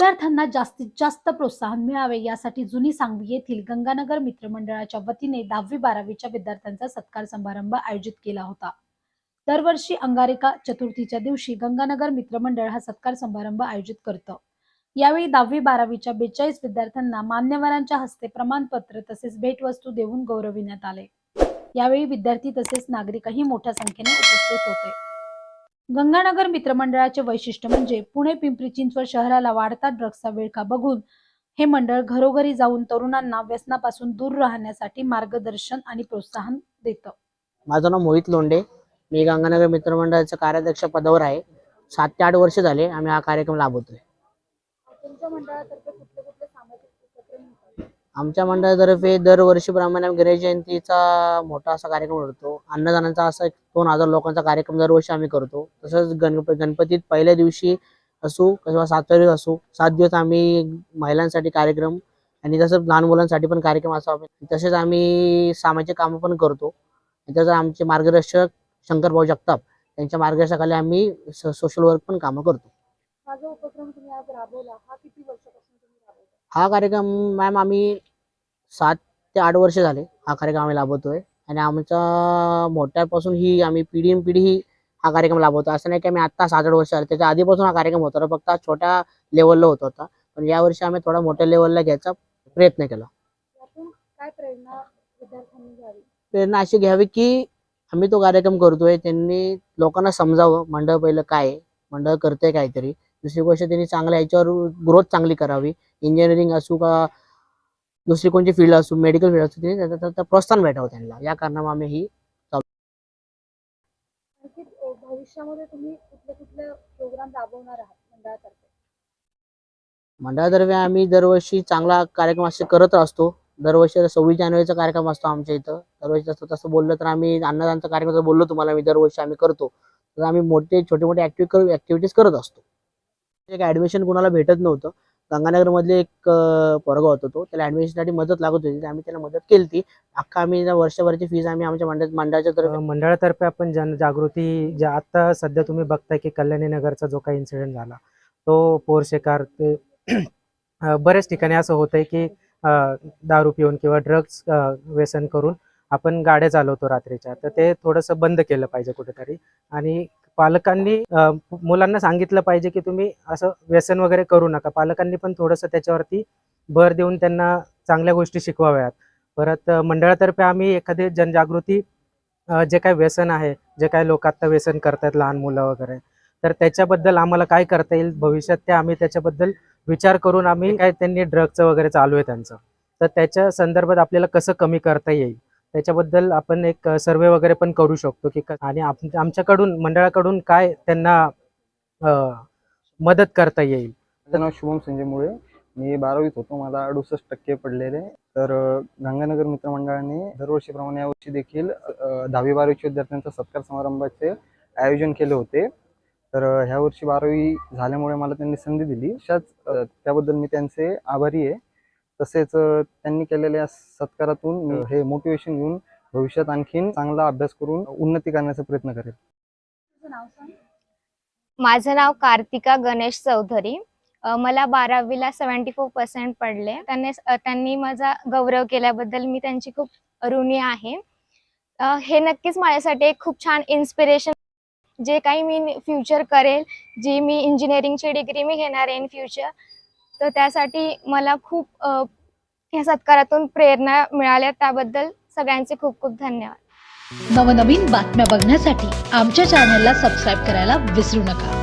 विद्यार्थ्यांना जास्तीत जास्त प्रोत्साहन मिळावे यासाठी जुनी सांगवी येथील गंगानगर मित्रमंडळाच्या वतीने दहावी बारावीच्या विद्यार्थ्यांचा सत्कार समारंभ आयोजित केला होता. दरवर्षी अंगारिका चतुर्थीच्या दिवशी गंगानगर मित्रमंडळ हा सत्कार समारंभ आयोजित करतं. यावेळी दहावी बारावीच्या बेचाळीस विद्यार्थ्यांना मान्यवरांच्या हस्ते प्रमाणपत्र तसेच भेटवस्तू देऊन गौरविण्यात आले. यावेळी विद्यार्थी तसेच नागरिकही मोठ्या संख्येने उपस्थित होते. गंगानगर मित्रमंडळाचे वैशिष्ट्य म्हणजे पुणे पिंपरी चिंचवड शहराला वाढता ड्रग्सचा विळखा बघून हे मंडळ घरोघरी जाऊन तरुणांना व्यसनापासून दूर राहण्यासाठी मार्गदर्शन आणि प्रोत्साहन देतं. माझं नाव मोहित लोंडे मी गंगानगर मित्रमंडळाच्या कार्याध्यक्ष पदावर आहे. सात ते आठ वर्ष झाले आम्ही हा कार्यक्रम राबवतोय. आमच्या मंडळातर्फे दरवर्षीप्रमाणे आम्ही गणेश जयंतीचा मोठा असा कार्यक्रम करतो अन्नदानाचा असा एक दोन हजार लोकांचा कार्यक्रम दरवर्षी आम्ही करतो. तसंच गणप गणपतीत पहिल्या दिवशी असू किंवा सातव्या दिवस असू सात दिवस आम्ही महिलांसाठी कार्यक्रम आणि तसंच लहान मुलांसाठी पण कार्यक्रम असा तसेच आम्ही सामाजिक कामं पण करतो. त्याचं आमचे मार्गदर्शक शंकर भाऊ जगताप त्यांच्या मार्गदर्शनाखाली आम्ही सोशल वर्क पण कामं करतो. माझा उपक्रम तुम्ही आज राबवला. हा किती वर्षापासून? हा कार्यक्रम मॅम आम्ही सात ते आठ वर्ष झाले हा कार्यक्रम आम्ही राबवतोय आणि आमच्या मोठ्यापासून ही आम्ही पिढी पिढी ही हा कार्यक्रम राबवतो असं नाही की आम्ही आत्ता सात आठ वर्ष झाले. त्याच्या आधीपासून हा कार्यक्रम होता. फक्त छोट्या लेवलला होत होता. पण यावर्षी आम्ही थोडा मोठ्या लेवलला घ्यायचा प्रयत्न केला. प्रेरणा अशी घ्यावी की आम्ही तो कार्यक्रम करतोय. त्यांनी लोकांना समजावं मंडळ पहिलं काय मंडळ करतंय काहीतरी. दुसरी गोष्ट त्यांनी चांगल्या याच्यावर ग्रोथ चांगली करावी. इंजिनिअरिंग असू का दुसरी कोणती फील्ड असू मेडिकल फील्ड असू त्यांनी त्याचं- प्रोत्साहन भेटावं त्यांना. या कारणामुळे आम्ही ही आणखी अ, भविष्यामध्ये तुम्ही कुठले कुठले प्रोग्राम राबवणार आहात मंडळातर्फे? मंडळातर्फे आम्ही दरवर्षी चांगला कार्यक्रम असे करत असतो. दरवर्षी सव्वीस जानेवारीचा कार्यक्रम असतो आमच्या इथं. दरवर्षी तसं तसं बोललं तर आम्ही अन्नदानचा कार्यक्रम बोललो तुम्हाला मी दरवर्षी आम्ही करतो. तर आम्ही मोठे छोटे मोठे ऍक्टिव्ह ऍक्टिव्हिटीज करत असतो. एक ऍडमिशन कुणाला भेटत नव्हतं. गंगानगरमधले एक पोरगा होता तो. त्याला ऍडमिशनसाठी मदत लागत होती. आम्ही त्याला मदत केली ती अख्खा आम्ही वर्षभरची वर्षभराची फीज आम्ही आमच्या मंडळ मंडळाच्या तर्फे मंडळातर्फे आपण जनजागृती जे आता सध्या तुम्ही बघताय की कल्याणी नगरचा जो काही इन्सिडेंट झाला तो पोरशे कार ते बऱ्याच ठिकाणी असं होतंय की दारू पिऊन किंवा ड्रग्स व्यसन करून आपण गाड्या चालवतो रात्रीच्या तर ते थोडंसं बंद केलं पाहिजे कुठेतरी. आणि पालकांनी मुलांना सांगितलं पाहिजे की तुम्ही असं व्यसन वगैरे करू नका. पालकांनी पण थोडंसं त्याच्यावरती भर देऊन त्यांना चांगल्या गोष्टी शिकवाव्यात. परत मंडळातर्फे आम्ही एखादी जनजागृती जे काय व्यसन आहे जे काय लोक आत्ता व्यसन करतात लहान मुलं वगैरे तर त्याच्याबद्दल आम्हाला काय करता येईल? भविष्यात ते आम्ही त्याच्याबद्दल विचार करून आम्ही काय त्यांनी ड्रगचं वगैरे चालू आहे त्यांचं. तर त्याच्या संदर्भात आपल्याला कसं कमी करता येईल? त्याच्याबद्दल आपण एक सर्वे वगैरे पण करू शकतो की आणि आमच्याकडून मंडळाकडून काय त्यांना मदत करता येईल? माझं नाव शुभम संजय मुळे. मी बारावीत होतो. मला अडुसष्ट टक्के पडलेले. तर गंगानगर मित्रमंडळाने दरवर्षीप्रमाणे यावर्षी देखील दहावी बारावीच्या विद्यार्थ्यांचा सत्कार समारंभाचे आयोजन केले होते. तर ह्या वर्षी बारावी झाल्यामुळे मला त्यांनी संधी दिली. अशाच त्याबद्दल मी त्यांचे आभारी आहे. तसेच त्यांनी केलेल्या सत्कारातून मी हे मोटिवेशन घेऊन भविष्यात आणखीन चांगला अभ्यास करून उन्नती करण्याचा प्रयत्न करेल. माझं नाव कार्तिका गणेश चौधरी. मला बारावीला सेवन्टी फोर पर्सेंट पडले. त्यांनी त्यांनी माझा गौरव केल्याबद्दल मी त्यांची खूप ऋणी आहे. हे नक्कीच माझ्यासाठी एक खूप छान इन्स्पिरेशन जे काही मी फ्युचर करेल जी मी इंजिनिअरिंगची डिग्री मी घेणार आहे इन फ्युचर तर त्यासाठी मला खूप ह्या या सत्कारातून प्रेरणा मिळाल्या. त्याबद्दल सगळ्यांचे खूप खूप धन्यवाद. नवनवीन बातम्या बघण्यासाठी आमच्या चॅनलला सबस्क्राईब करायला विसरू नका.